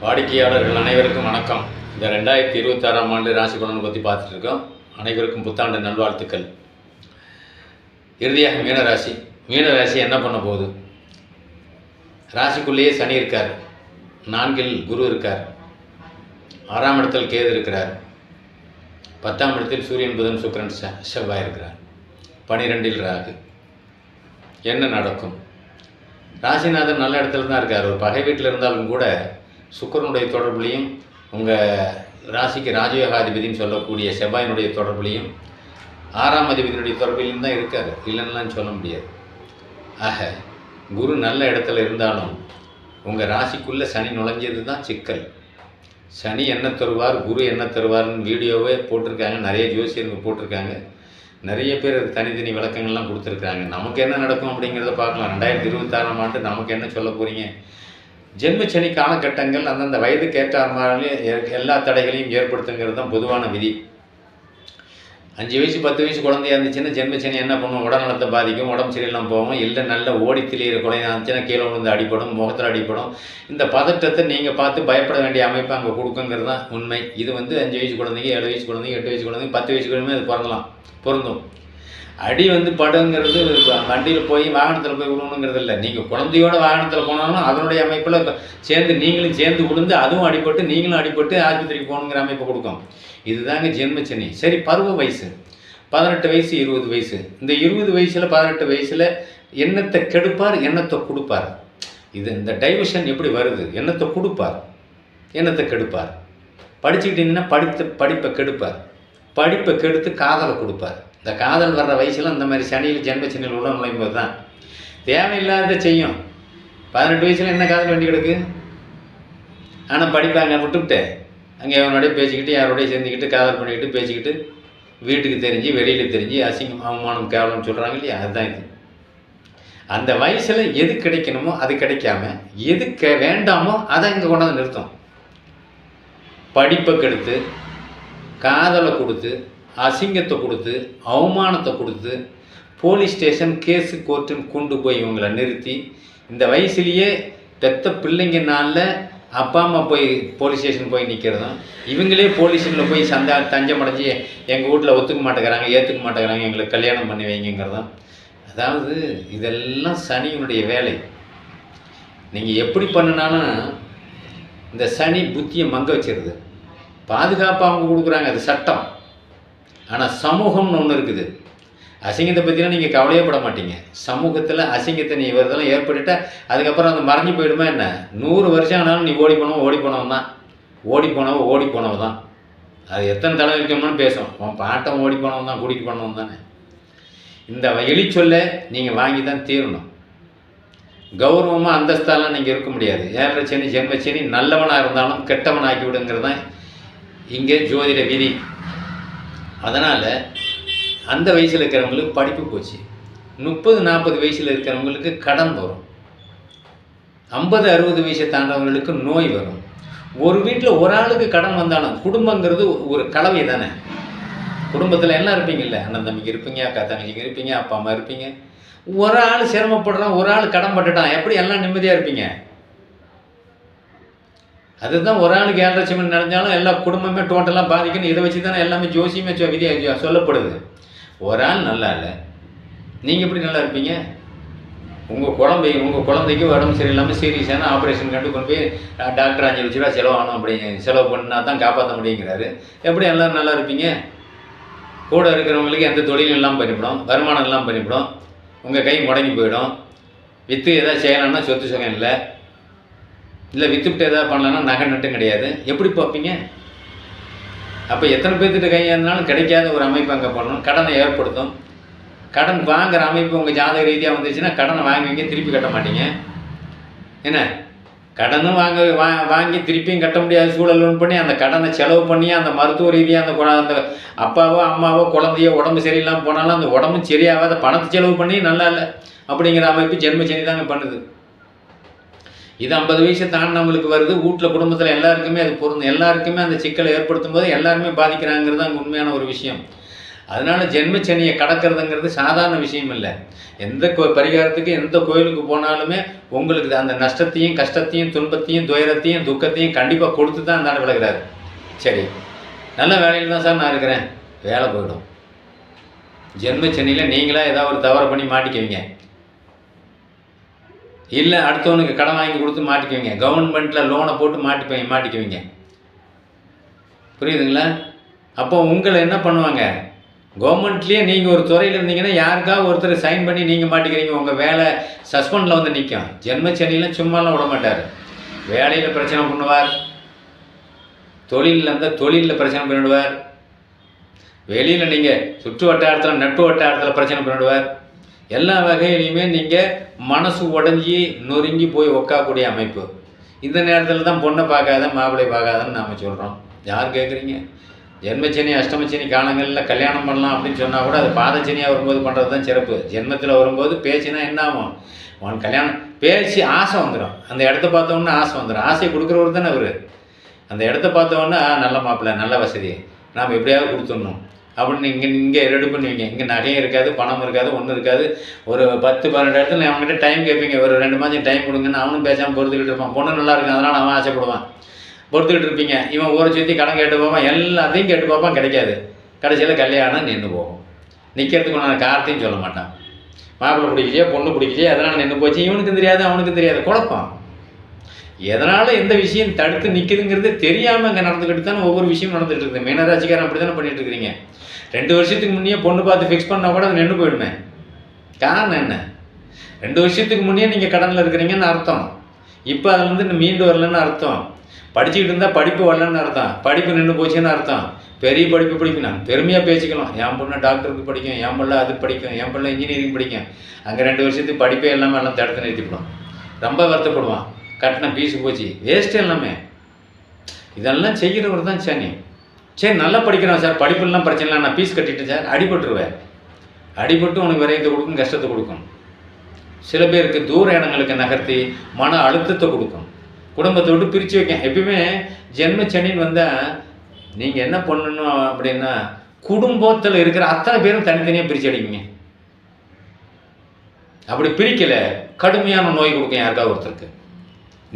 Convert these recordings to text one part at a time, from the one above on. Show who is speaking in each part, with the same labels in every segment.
Speaker 1: வாடிக்கையாளர்கள் அனைவருக்கும் வணக்கம். இந்த ரெண்டாயிரத்தி இருபத்தாறாம் ஆண்டு ராசி பலன் பற்றி பார்த்துட்டு இருக்கோம் அனைவருக்கும் புத்தாண்டு நல்வாழ்த்துக்கள். இறுதியாக மீனராசி. மீனராசி என்ன பண்ண போகுது? ராசிக்குள்ளேயே சனி இருக்கார். நான்கில் குரு இருக்கார். ஆறாம் இடத்தில் கேது இருக்கிறார். பத்தாம் இடத்தில் சூரியன் புதன் சுக்கரன் செவ்வாய் இருக்கிறார். பனிரெண்டில் ராகு. என்ன நடக்கும்? ராசிநாதன் நல்ல இடத்துல தான் இருக்கார். ஒரு பகை வீட்டில் இருந்தாலும் கூட சுக்கரனுடைய தொடர்புலையும் உங்கள் ராசிக்கு ராஜயோகாதிபதினு சொல்லக்கூடிய செவ்வாயினுடைய தொடர்புலையும் ஆறாம் அதிபதியினுடைய தொடர்பிலையும் தான் இருக்கார். இல்லைன்னுலாம் சொல்ல முடியாது. ஆக குரு நல்ல இடத்துல இருந்தாலும் உங்கள் ராசிக்குள்ளே சனி நுழைஞ்சது தான் சிக்கல். சனி என்ன தருவார் குரு என்ன தருவார்னு வீடியோவே போட்டிருக்காங்க. நிறைய ஜோசியர்கள் போட்டிருக்காங்க. நிறைய பேர் தனித்தனி விளக்கங்கள்லாம் கொடுத்துருக்காங்க நமக்கு என்ன நடக்கும் அப்படிங்கிறத பார்க்கலாம். ரெண்டாயிரத்தி இருபத்தாறாம் ஆண்டு நமக்கு என்ன சொல்ல போகிறீங்க ஜென்மச்சனி காலகட்டங்கள் அந்தந்த வயதுக்கு ஏற்றார் மாதிரி எ- எல்லா தடைகளையும் ஏற்படுத்துங்கிறது தான் பொதுவான விதி. அஞ்சு வயசு பத்து வயசு குழந்தையா இருந்துச்சுன்னா ஜென்மச்சனி என்ன பண்ணுவோம் உடல்நலத்தை பாதிக்கும் உடம்பு சரியில்லாமல் போவோம் இல்லை நல்ல ஓடி திரியிற குழந்தையா இருந்துச்சுன்னா கீழே விழுந்து அடிப்படும் முகத்தில் அடிப்படும். இந்த பதட்டத்தை நீங்கள் பார்த்து பயப்பட வேண்டிய அமைப்பு அங்கே கொடுக்குங்கிறது தான் உண்மை. இது வந்து அஞ்சு வயசு குழந்தைங்க ஏழு வயசு குழந்தைங்க எட்டு வயசு குழந்தைங்க பத்து வயசு குழந்தைங்க அது பிறந்தலாம் பொருந்தும். அடி வந்து படுங்கிறது வண்டியில் போய் வாகனத்தில் போய் விழுணுங்கிறது இல்லை. நீங்கள் குழந்தையோட வாகனத்தில் போனாலும் அதனுடைய அமைப்பில் சேர்ந்து நீங்களும் சேர்ந்து விழுந்து அதுவும் அடிபட்டு நீங்களும் அடிபட்டு ஆஸ்பத்திரிக்கு போகணுங்கிற அமைப்பை கொடுக்கும். இதுதாங்க ஜென்மச்சனி சரி பருவ வயசு. பதினெட்டு வயசு இருபது வயசு. இந்த இருபது வயசில் பதினெட்டு வயசில் எண்ணத்தை கெடுப்பார் எண்ணத்தை கொடுப்பார்? இது இந்த டைவர்ஷன் எப்படி வருது? எண்ணத்தை கொடுப்பார்? எண்ணத்தை கெடுப்பார்? படிச்சுக்கிட்டீங்கன்னா படித்த படிப்பை கெடுப்பார். படிப்பை கெடுத்து காதலை கொடுப்பார். இந்த காதல் வர்ற வயசில் இந்த மாதிரி சனியில் ஜென்ம சனியில் உள்ள நுழையும் போது தான் தேவையில்லாத செய்யும். பதினெட்டு வயசில் என்ன காதல் வேண்டி கிடக்கு? ஆனால் படிப்பாங்க அங்கே விட்டுவிட்டு அங்கே அவனோடய பேசிக்கிட்டு யாரோடய சேர்ந்துக்கிட்டு காதல் பண்ணிக்கிட்டு பேசிக்கிட்டு வீட்டுக்கு தெரிஞ்சு வெளியில் தெரிஞ்சு அசிங்கம் அவமானம் கேவலம் சொல்கிறாங்க இல்லையா? அதுதான் இது. அந்த வயசில் எது கிடைக்கணுமோ அது கிடைக்காம எது க வேண்டாமோ அதை இங்கே கொண்டாந்து நிறுத்தும். படிப்பை கெடுத்து காதலை கொடுத்து அசிங்கத்தை கொடுத்து அவமானத்தை கொடுத்து போலீஸ் ஸ்டேஷன் கேஸு கோர்ட்டுன்னு கொண்டு போய் இவங்களை நிறுத்தி இந்த வயசுலேயே பெத்த பிள்ளைங்க நாளில் அப்பா அம்மா போய் போலீஸ் ஸ்டேஷன் போய் நிற்கிறதும் இவங்களே போலீஸ் ஸ்டேஷனில் போய் சந்தா தஞ்சம் அடைஞ்சு எங்கள் வீட்டில் ஒத்துக்க மாட்டேங்கிறாங்க ஏற்றுக்க மாட்டேங்கிறாங்க எங்களுக்கு கல்யாணம் பண்ணி வைங்கிறதும் அதாவது இதெல்லாம் சனியினுடைய வேலை. நீங்கள் எப்படி பண்ணினாலும் இந்த சனி புத்தியை மங்க வச்சிருது. பாதுகாப்பு அவங்க கொடுக்குறாங்க அது சட்டம். ஆனால் சமூகம்னு ஒன்று இருக்குது. அசிங்கத்தை பற்றிலாம் நீங்கள் கவலையே பட மாட்டீங்க. சமூகத்தில் அசிங்கத்தை நீ வருதெல்லாம் ஏற்பட்டுட்டால் அதுக்கப்புறம் அது மறைஞ்சு போயிடுமா என்ன? நூறு வருஷம் ஆனாலும் நீ ஓடி போனவன் ஓடி போனவன் தான். ஓடி போனவன் ஓடி போனவன் தான். அது எத்தனை தடவை இருக்கணும்னு பேசும். உன் பாட்டம் ஓடி போனவன் தான் கூட்டிகிட்டு போனவன் தானே. இந்த எலிச்சொல்லை நீங்கள் வாங்கி தான் தீரணும். கௌரவமாக அந்தஸ்தாலாம் நீங்கள் இருக்க முடியாது. ஏழரை சனி ஜென்மச்சனி நல்லவனாக இருந்தாலும் கெட்டவனாக்கி விடுங்கிறது தான் இங்கே ஜோதிட விதி. அதனால் அந்த வயசில் இருக்கிறவங்களுக்கு படிப்பு போச்சு. முப்பது நாற்பது வயசில் இருக்கிறவங்களுக்கு கடன் வரும். ஐம்பது அறுபது வயசை தாண்டவங்களுக்கு நோய் வரும். ஒரு வீட்டில் ஒரு ஆளுக்கு கடன் வந்தாலும் குடும்பங்கிறது ஒரு கலவை தானே. குடும்பத்தில் எல்லாம் இருப்பீங்கல்ல? அண்ணன் தம்பிக்கு இருப்பீங்க அக்கா தங்கச்சிங்க இருப்பீங்க அப்பா அம்மா இருப்பீங்க. ஒரு ஆள் சிரமப்படுறான் ஒரு ஆள் கடன் பட்டுட்டான். எப்படி எல்லாம் நிம்மதியாக இருப்பீங்க? அதுதான் ஒரு ஆளுக்கு ஏழரை லட்சம் நடந்தாலும் எல்லா குடும்பமே டோட்டலாக பாதிக்கணும் இதை வச்சு தானே எல்லாமே ஜோசியமே சொ- சொல்லப்படுது. ஒரு ஆள் நல்லா இல்லை. நீங்கள் எப்படி நல்லா இருப்பீங்க? உங்கள் குழந்தை உங்கள் குழந்தைக்கு உடம்பு சரியில்லாமல் சீரியஸான ஆப்ரேஷன் கண்டு கொண்டு போய் டாக்டர் அஞ்சு லட்ச ரூபா செலவாகணும் அப்படி செலவு பண்ணால் தான் காப்பாற்ற முடியுங்கிறாரு. எப்படி எல்லோரும் நல்லா இருப்பீங்க? கூட இருக்கிறவங்களுக்கு எந்த தொழிலும் இல்லாமல் பண்ணிவிடும் வருமானம் இல்லாமல் பண்ணிவிடும் உங்கள் கை முடங்கி போயிடும். விற்று எதாவது செய்யலாம்னா சொத்து சுகம் இல்லை. இல்லை விற்றுவிட்டு எதாவது பண்ணலான்னா நகை நட்டும் கிடையாது. எப்படி பார்ப்பீங்க? அப்போ எத்தனை பேர்த்துட்டு கையாந்தாலும் கிடைக்காத ஒரு அமைப்பு அங்கே பண்ணணும் கடனை ஏற்படுத்தும். கடன் வாங்குகிற அமைப்பு உங்கள் ஜாதக ரீதியாக வந்துச்சுன்னா கடனை வாங்குவீங்க திருப்பி கட்ட மாட்டீங்க. என்ன? கடனும் வாங்க வா வாங்கி திருப்பியும் கட்ட முடியாத சூழல் ஒன்று பண்ணி அந்த கடனை செலவு பண்ணி அந்த மருத்துவ ரீதியாக அந்த அந்த அப்பாவோ அம்மாவோ குழந்தையோ உடம்பு சரியில்லாமல் போனாலும் அந்த உடம்பு சரியாகாத பணத்தை செலவு பண்ணி நல்லா இல்லை. அப்படிங்கிற அமைப்பு ஜென்மச்சனி தாங்க பண்ணுது. இது ஐம்பது வயசு தாண்டினவங்களுக்கு வருது. வீட்டில் குடும்பத்தில் எல்லாருக்குமே அது பொருந்தும் எல்லாருக்குமே அந்த சிக்கலை ஏற்படுத்தும் போது எல்லாருமே பாதிக்கிறாங்கிறது தான் உண்மையான ஒரு விஷயம். அதனால் ஜென்மச்சனியை கடக்கிறதுங்கிறது சாதாரண விஷயம் இல்லை. எந்த கோ பரிகாரத்துக்கு எந்த கோயிலுக்கு போனாலுமே உங்களுக்கு அந்த நஷ்டத்தையும் கஷ்டத்தையும் துன்பத்தையும் துயரத்தையும் துக்கத்தையும் கண்டிப்பாக கொடுத்து தான் அந்த விளக்குறாரு சரி. நல்ல வேலையில் தான் சார் நான் இருக்கிறேன். வேலை போயிடும். ஜென்மச்சனியில் நீங்களாக ஏதாவது ஒரு தவறு பண்ணி மாட்டிக்குவீங்க. இல்லை அடுத்தவனுக்கு கடன் வாங்கி கொடுத்து மாட்டிக்குவீங்க. கவர்மெண்ட்டில் லோனை போட்டு மாட்டிப்பீங்க மாட்டிக்குவீங்க. புரியுதுங்களா? அப்போ உங்களை என்ன பண்ணுவாங்க? கவர்மெண்ட்லேயே நீங்கள் ஒரு துறையில் இருந்தீங்கன்னா யாருக்காவது ஒருத்தர் சைன் பண்ணி நீங்கள் மாட்டிக்கிறீங்க. உங்கள் வேலை சஸ்பெண்டில் வந்து நிற்கும் ஜென்மச்சனிலாம் சும்மாலாம் விட மாட்டார். வேலையில் பிரச்சனை பண்ணுவார். தொழிலில் இருந்தால் தொழிலில் பிரச்சனை பண்ணிவிடுவார் வெளியில் நீங்கள் சுற்று வட்டாரத்தில் நட்பு வட்டாரத்தில் பிரச்சனை பண்ணிவிடுவார் எல்லா வகையிலையுமே நீங்கள் மனசு உடஞ்சி நொறுங்கி போய் உக்காக்கூடிய அமைப்பு. இந்த நேரத்தில் தான் பொண்ணை பார்க்காத மாப்பிள்ளை பார்க்காதன்னு நாம் சொல்கிறோம் யார் கேட்குறீங்க ஜென்மச்சனி அஷ்டமச்சனி காலங்களில் கல்யாணம் பண்ணலாம் அப்படின்னு சொன்னால் கூட அது பாதச்சனியாக வரும்போது பண்ணுறது தான் சிறப்பு. ஜென்மத்தில் வரும்போது பேச்சுனா என்ன ஆகும்? அவன் கல்யாணம் பேச்சு ஆசை வந்துடும் அந்த இடத்த பார்த்தோன்னே ஆசை வந்துடும் ஆசை கொடுக்குறவர் தானே அவர். அந்த இடத்த பார்த்தோன்னே "ஆ, நல்ல மாப்பிள்ளை நல்ல வசதி. நாம் எப்படியாவது கொடுத்துடணும். அப்படின்னு இங்கே இங்கே ரெடி பண்ணுவீங்க இங்கே நகையும் இருக்காது பணம் இருக்காது ஒன்றும் இருக்காது. ஒரு பத்து பன்னெண்டு இடத்துல அவங்ககிட்ட டைம் கேட்பீங்க. ஒரு ரெண்டு மாதம் டைம் கொடுங்கன்னு அவனும் பேசாமல் பொறுத்துக்கிட்டு இருப்பான். பொண்ணு நல்லா இருக்கும் அதனால் அவன் ஆசைப்படுவான். பொறுத்துக்கிட்டு இருப்பீங்க. இவன் ஊரை சுற்றி கடன் கேட்டு பார்ப்பான் எல்லாத்தையும் கேட்டு பார்ப்பான். கிடைக்காது. கடைசியில் கல்யாணம் நின்று போகும். நிற்கிறதுக்கு நான் காரத்தையும் சொல்ல மாட்டான். மாப்பிள்ளை பிடிக்கலையே பொண்ணு பிடிக்கலையே அதனால் நின்று போச்சு. இவனுக்கும் தெரியாது அவனுக்கும் தெரியாது. குழப்பம். எதனால் எந்த விஷயம் தடுத்து நிற்குதுங்கிறது தெரியாமல் இங்கே நடந்துக்கிட்டு தானே ஒவ்வொரு விஷயம் நடந்துகிட்டு இருக்குது. மீனராட்சிக்காரன் அப்படி தானே பண்ணிகிட்டு இருக்கிறீங்க. ரெண்டு வருஷத்துக்கு முன்னே பொண்ணு பார்த்து ஃபிக்ஸ் பண்ணால் கூட அது நின்று போயிடுமே. காரணம் என்ன? ரெண்டு வருஷத்துக்கு முன்னே நீங்கள் கடனில் இருக்கிறீங்கன்னு அர்த்தம். இப்போ அதுலேருந்து இன்னும் மீண்டு வரலன்னு அர்த்தம். படிச்சுக்கிட்டு இருந்தால் படிப்பு வரலன்னு அர்த்தம். படிப்பு நின்று போச்சுன்னு அர்த்தம். பெரிய படிப்பு படிக்கணும். பெருமையாக பேசிக்கலாம். என் பொண்ணு டாக்டருக்கு படிக்கும் என் பிள்ளை அது படிக்கும் என் பிள்ளை இன்ஜினியரிங் படிக்கும். அங்கே ரெண்டு வருஷத்துக்கு படிப்பே எல்லாமே எல்லாம் தடுத்து நிறுத்திவிடும். ரொம்ப வருத்தப்படுவான். கட்டின பீஸு போச்சு. வேஸ்ட்டு எல்லாமே. இதெல்லாம் செய்கிறவர் தான் சனி. சரி நல்லா படிக்கிறான் சார் படிப்புலாம் பிரச்சனை இல்லை நான் ஃபீஸ் கட்டிட்டேன் சார் அடிபட்டுருவேன். அடிபட்டு உனக்கு விரயத்தை கொடுக்கும் கஷ்டத்தை கொடுக்கும். சில பேருக்கு தூர இடங்களுக்கு நகர்த்தி மன அழுத்தத்தை கொடுக்கும். குடும்பத்தை விட்டு பிரித்து வைக்க எப்பயுமே ஜென்மச்சனின்னு வந்தால் நீங்கள் என்ன பண்ணணும் அப்படின்னா குடும்பத்தில் இருக்கிற அத்தனை பேரும் தனித்தனியாக பிரித்து அடிக்குங்க. அப்படி பிரிக்கலை கடுமையான நோய் கொடுக்கும் யாருக்காவது ஒருத்தருக்கு.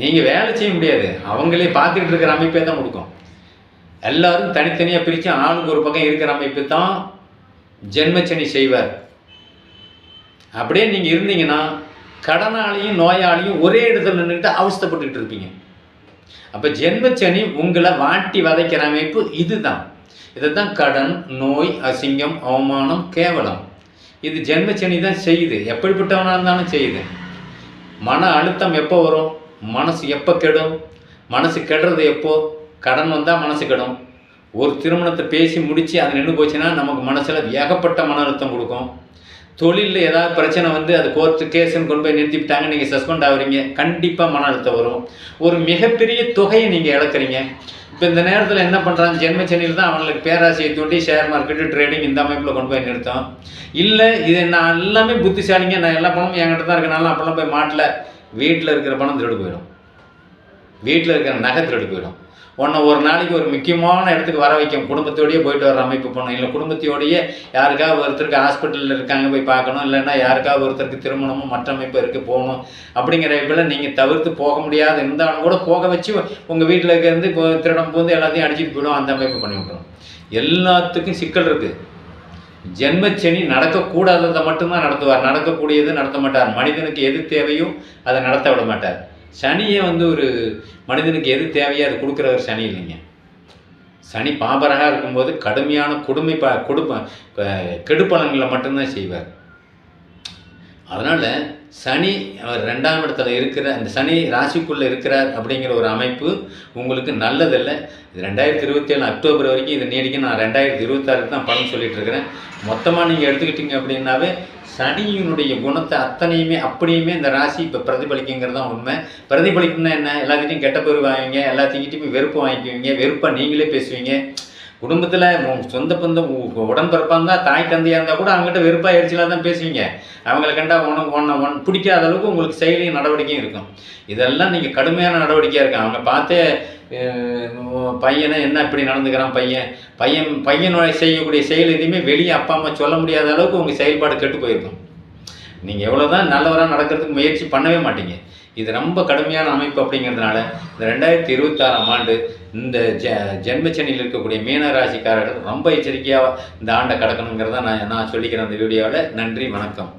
Speaker 1: நீங்கள் வேலை செய்ய முடியாது. அவங்களே பார்த்துக்கிட்டு இருக்கிற அமைப்பே தான் கொடுக்கும். எல்லாரும் தனித்தனியாக பிரித்து ஆளுக்கு ஒரு பக்கம் இருக்கிற அமைப்பு தான் ஜென்மச்சனி செய்வார். அப்படியே நீங்கள் இருந்தீங்கன்னா கடனாளியும் நோயாளியும் ஒரே இடத்துல நின்றுட்டு அவஸ்தைப்பட்டுக்கிட்டு இருப்பீங்க. அப்போ ஜென்மச்சனி உங்களை வாட்டி வதைக்கிற அமைப்பு இதுதான். இதுதான் கடன் நோய் அசிங்கம் அவமானம் கேவலம். இது ஜென்மச்சனி தான் செய்யுது. எப்படிப்பட்டவனாக இருந்தாலும் செய்யுது. மன அழுத்தம் எப்போ வரும்? மனசு எப்போ கெடும்? மனசு கெடுறது எப்போது கடன் வந்தால் மனசு கெடும். ஒரு திருமணத்தை பேசி முடித்து அது நின்று போச்சுன்னா நமக்கு மனசில் ஏகப்பட்ட மன அழுத்தம் கொடுக்கும். தொழிலில் ஏதாவது பிரச்சனை வந்து அது கோர்ட்டு கேஸுன்னு கொண்டு போய் நிறுத்திவிட்டாங்க நீங்கள் சஸ்பெண்ட் ஆகுறீங்க கண்டிப்பாக மன அழுத்தம் வரும். ஒரு மிகப்பெரிய தொகையை நீங்கள் இழக்கிறீங்க. இப்போ இந்த நேரத்தில் என்ன பண்ணுறாங்க ஜென்மச்சனியில் தான் அவங்களுக்கு பேராசையை தூண்டி ஷேர் மார்க்கெட்டு ட்ரேடிங் இந்த அமைப்பில் கொண்டு போய் நிறுத்தம். இல்லை இது நான் எல்லாமே புத்திசாலிங்க நான் எல்லா பணமும் என்கிட்ட தான் இருக்கனால அப்போல்லாம் போய் மாட்டில் வீட்டில் இருக்கிற பணம் திருடு போயிடும். வீட்டில் இருக்கிற நகை திருடு போயிடும். உன்னை ஒரு நாளைக்கு ஒரு முக்கியமான இடத்துக்கு வர வைக்கும். குடும்பத்தோடயே போயிட்டு வர அமைப்பு பண்ணணும் இல்லை குடும்பத்தோடையே யாருக்காவது ஒருத்தருக்கு ஹாஸ்பிட்டலில் இருக்காங்க போய் பார்க்கணும். இல்லைன்னா யாருக்காவது ஒருத்தருக்கு திருமணமும் மற்ற அமைப்பு இருக்குது போகணும். அப்படிங்கிற அமைப்பில் நீங்கள் தவிர்த்து போக முடியாது இருந்தாலும் கூட போக வச்சு உங்கள் வீட்டில் இருந்து இப்போ திருடம் பூந்து எல்லாத்தையும் அடிச்சிட்டு போயிடும். அந்த அமைப்பு பண்ணி விட்டுரும். எல்லாத்துக்கும் சிக்கல் இருக்குது ஜென்மச்சனி நடக்கக்கூடாததை மட்டும்தான் நடத்துவார். நடக்கக்கூடியது நடத்த மாட்டார். மனிதனுக்கு எது தேவையோ அதை நடத்த விட மாட்டார். சனியை வந்து ஒரு மனிதனுக்கு எது தேவையோ அது கொடுக்குறவர் சனி இல்லைங்க. சனி பாபராக இருக்கும்போது கடுமையான கொடுமை ப கொடுப்ப க- கெடுப்பலன்களை மட்டும்தான் செய்வார். அதனால் சனி அவர் ரெண்டாம் இடத்துல இருக்கிற அந்த சனி ராசிக்குள்ளே இருக்கிறார் அப்படிங்கிற ஒரு அமைப்பு உங்களுக்கு நல்லதில்லை. இது ரெண்டாயிரத்தி இருபத்தி ஏழு அக்டோபர் வரைக்கும் இது நீடிக்கும் நான் ரெண்டாயிரத்தி இருபத்தாறுக்கு தான் பலன் சொல்லிட்டு இருக்கிறேன். மொத்தமாக நீங்கள் எடுத்துக்கிட்டீங்க அப்படின்னாவே சனியினுடைய குணத்தை அத்தனையுமே அப்படியுமே இந்த ராசி இப்போ பிரதிபலிக்குங்கிறது தான் உண்மை. பிரதிபலிக்கும்னா என்ன? எல்லாத்திட்டையும் கெட்ட பேர் வாங்குவீங்க எல்லாத்துக்கிட்டையும் வெறுப்பு வாங்கிக்குவீங்க வெறுப்பாக நீங்களே பேசுவீங்க. குடும்பத்தில் சொந்த பந்தம் உடன்பிறப்பாக இருந்தால் தாய் தந்தையாக இருந்தால் கூட அவங்ககிட்ட வெறுப்பாக எரிச்சலாக தான் பேசுவீங்க. அவங்களை கண்டா உனக்கு ஒன்று ஒன் பிடிக்காத அளவுக்கு உங்களுக்கு செயலியும் நடவடிக்கையும் இருக்கும். இதெல்லாம் நீங்கள் கடுமையான நடவடிக்கையாக இருக்கும் அவங்க பார்த்தே பையனை என்ன இப்படி நடந்துக்கிறான் பையன்? பையன் பையனோட செய்யக்கூடிய செயல் எதுவுமே வெளியே அப்பா அம்மா சொல்ல முடியாத அளவுக்கு உங்கள் செயல்பாடு கெட்டு போயிருக்கும். நீங்கள் எவ்வளோ தான் நல்லவராக நடக்கிறதுக்கு முயற்சி பண்ணவே மாட்டீங்க. இது ரொம்ப கடுமையான அமைப்பு அப்படிங்கிறதுனால இந்த ரெண்டாயிரத்தி இருபத்தாறாம் ஆண்டு இந்த ஜ ஜென்மச்சனியில் இருக்கக்கூடிய மீன ராசிக்காரர்கள் ரொம்ப எச்சரிக்கையாக இந்த ஆண்டை கடக்கணுங்கிறத நான் நான் சொல்லிக்கிறேன் அந்த வீடியோவில். நன்றி வணக்கம்.